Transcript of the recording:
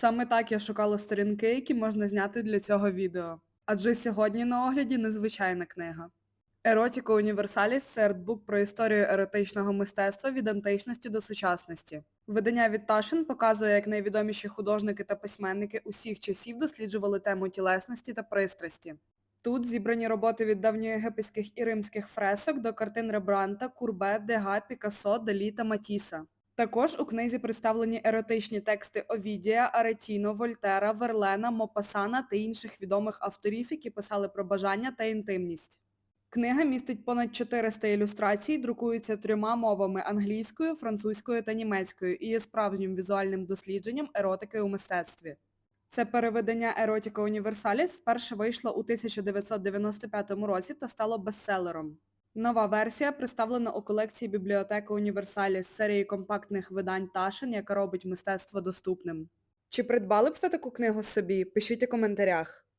Саме так я шукала сторінки, які можна зняти для цього відео. Адже сьогодні на огляді незвичайна книга. Еротіка Універсаліс це артбук про історію еротичного мистецтва від античності до сучасності. Видання від Ташин показує, як найвідоміші художники та письменники усіх часів досліджували тему тілесності та пристрасті. Тут зібрані роботи від давньоєгипетських і римських фресок до картин Рембранта, Курбе, Дега, Пікассо, Далі та Матіса. Також у книзі представлені еротичні тексти Овідія, Аретіно, Вольтера, Верлена, Мопасана та інших відомих авторів, які писали про бажання та інтимність. Книга містить понад 400 ілюстрацій, друкується трьома мовами англійською, французькою та німецькою і є справжнім візуальним дослідженням еротики у мистецтві. Це переведення Еротіка Універсаліс вперше вийшло у 1995 році та стало бестселером. Нова версія представлена у колекції бібліотеки Універсалі з серії компактних видань Ташин, яка робить мистецтво доступним. Чи придбали б ви таку книгу собі? Пишіть у коментарях.